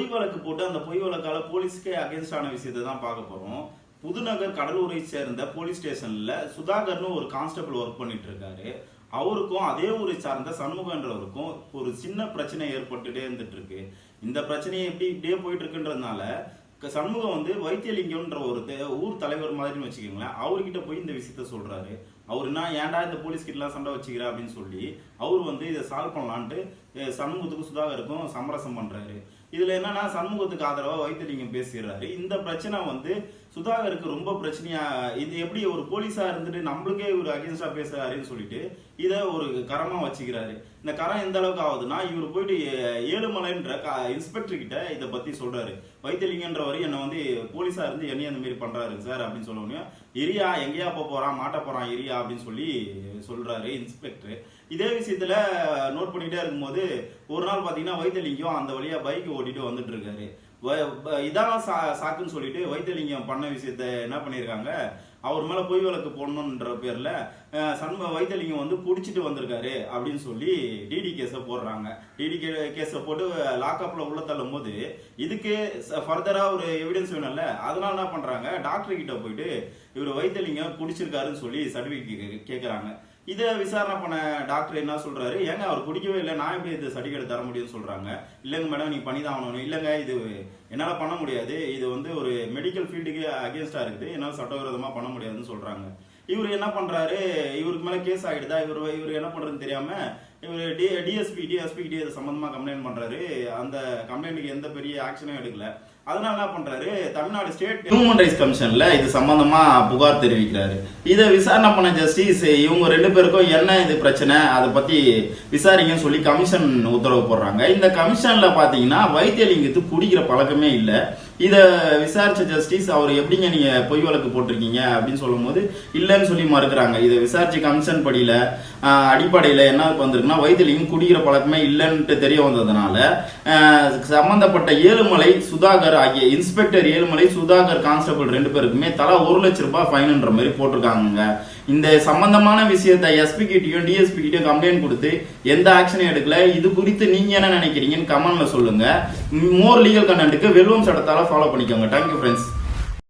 பொய் வழக்கு போட்டு அந்த பொய் வழக்கால போலீஸ்க்கே அகேன்ஸ்டான விஷயத்தை தான் பார்க்க போறோம். புதுநகர் கடலூரை சேர்ந்த போலீஸ் ஸ்டேஷன்ல சுதாகர்னு ஒரு கான்ஸ்டபிள் ஒர்க் பண்ணிட்டு இருக்காரு அவருக்கும் அதே ஊரை சார்ந்த சண்முகன்றவருக்கும் ஒரு சின்ன பிரச்சனை ஏற்பட்டுட்டே இருந்துட்டு இருக்கு இந்த பிரச்சனையை எப்படி இப்படியே போயிட்டு இருக்குன்றதுனால சண்முகம் வந்து வைத்தியலிங்கம்ன்ற ஒரு ஊர் தலைவர் மாதிரின்னு வச்சுக்கோங்களேன். அவர்கிட்ட போய் இந்த விஷயத்த சொல்றாரு. அவர் என்ன ஏன்டா இந்த போலீஸ் கிட்டலாம் சண்டை வச்சுக்கிறா? அப்படின்னு சொல்லி அவர் வந்து இதை சால்வ் பண்ணலான்ட்டு சண்முகத்துக்கும் சுதாகருக்கும் சமரசம் பண்றாரு. இதுல என்னன்னா சண்முகத்துக்கு ஆதரவா வைத்தியலிங்கம் பேசுகிறாரு இந்த பிரச்சனை வந்து சுதாகருக்கு ரொம்ப பிரச்சனையா இது எப்படி ஒரு போலீஸா இருந்துட்டு நம்மளுக்கே ஒரு அகேன்ஸ்டா பேசுறாருன்னு சொல்லிட்டு இதை ஒரு கரமா வச்சுக்கிறாரு. இந்த கரம் எந்த அளவுக்கு ஆகுதுன்னா இவர் போயிட்டு ஏழுமலைன்ற இன்ஸ்பெக்டர் கிட்ட இதை பத்தி சொல்றாரு. வைத்தியலிங்கன்றவர் என்ன வந்து போலீஸா இருந்து என்னைய அந்த மாதிரி பண்றாரு சார் அப்படின்னு சொல்லுவோம் எரியா இரியா எங்கேயா போக போறான்? மாட்ட போறான் இரியா? அப்படின்னு சொல்லி சொல்றாரு இன்ஸ்பெக்டர் இதே விஷயத்துல நோட் பண்ணிட்டே இருக்கும்போது ஒரு நாள் பாத்தீங்கன்னா வைத்தியலிங்கம் அந்த வழியா பைக் ஓட்டிட்டு வந்துட்டு இருக்காரு. இதான் சா- சாக்குன்னு சொல்லிட்டு வைத்தியலிங்கம் பண்ண விஷயத்த என்ன பண்ணியிருக்காங்க? அவர் மேலே பொய் வழக்கு போடணுன்ற பேரில் சண்ம வைத்தியலிங்கம் வந்து பிடிச்சிட்டு வந்திருக்காரு அப்படின்னு சொல்லி டிடி கேஸை போடுறாங்க. டிடி கேஸை போட்டு லாக்அப்பில் உள்ள தள்ளும் போது இதுக்கு ஃபர்தராக ஒரு எவிடன்ஸ் வேணும்ல அதனால என்ன பண்ணுறாங்க டாக்டர் கிட்ட போயிட்டு இவர் வைத்தியலிங்கம் பிடிச்சிருக்காருன்னு சொல்லி சர்டிஃபிகேட் கேட்குறாங்க. இதை விசாரணை பண்ண டாக்டர் என்ன சொல்றாரு? ஏங்க அவர் குடிக்கவே இல்லை. நான் எப்படி இது சர்டிஃபிகேட் தர முடியும்னு சொல்றாங்க. இல்லைங்க மேடம் நீங்க பண்ணி தான் ஆகணும். இல்லைங்க இது என்னால் பண்ண முடியாது. இது வந்து ஒரு மெடிக்கல் ஃபீல்டுக்கு அகேன்ஸ்டா இருக்குது. என்னால் சட்டவிரோதமா பண்ண முடியாதுன்னு சொல்றாங்க. இவர் என்ன பண்றாரு? இவருக்கு மேல கேஸ் ஆகிடுதா? இவர் இவர் என்ன பண்றதுன்னு தெரியாம இவர் டி டிஎஸ்பி டிஎஸ்பி கிட்ட இது கம்ப்ளைண்ட் பண்ணுறாரு அந்த கம்ப்ளைண்ட்டுக்கு எந்த பெரிய ஆக்ஷனும் எடுக்கல. அதனால என்ன பண்றாரு? தமிழ்நாடு ஸ்டேட் ஹியூமன் ரைட்ஸ் கமிஷன்ல இது சம்பந்தமா புகார் தெரிவிக்கிறாரு. இதை விசாரணை பண்ண ஜஸ்டிஸ் இவங்க ரெண்டு பேருக்கும் என்ன இது பிரச்சனை? அதை பத்தி விசாரிங்கன்னு சொல்லி கமிஷன் உத்தரவு போடுறாங்க. இந்த கமிஷன்ல பாத்தீங்கன்னா வைத்தியலிங்கத்துக்கு குடிக்கிற பழக்கமே இல்லை. இதை விசாரிச்ச ஜஸ்டிஸ் அவர் எப்படிங்க நீங்க பொய் வழக்கு போட்டிருக்கீங்க அப்படின்னு சொல்லும்போது இல்லைன்னு சொல்லி மறுக்கிறாங்க. இதை விசாரிச்சு கமிஷன் படியில அடிப்படையில் அடிப்படையில என்ன வந்திருக்குன்னா வைத்தியலிங்கம் குடிக்கிற பழக்கமே இல்லைன்ட்டு தெரிய வந்ததுனால சம்பந்தப்பட்ட ஏழுமலை சுதாகர் ஆகிய இன்ஸ்பெக்டர் ஏழுமலை சுதாகர் கான்ஸ்டபிள் ரெண்டு பேருக்குமே தலா ஒரு லட்சம் ரூபாய் ஃபைன்ன்ற மாதிரி போட்டிருக்காங்க இந்த சம்பந்தமான விஷயத்தை எஸ்பி கிட்டயும் டிஎஸ்பி கிட்டயும் கம்ப்ளைண்ட் கொடுத்து எந்த ஆக்ஷனும் எடுக்கல. இது குறித்து நீங்க என்ன நினைக்கிறீங்கன்னு கமெண்ட்ல சொல்லுங்க. மோர் லீகல் கண்டென்ட்டுக்கு வெல்வம் சட்டத்தால ஃபாலோ பண்ணிக்கோங்க. Thank you friends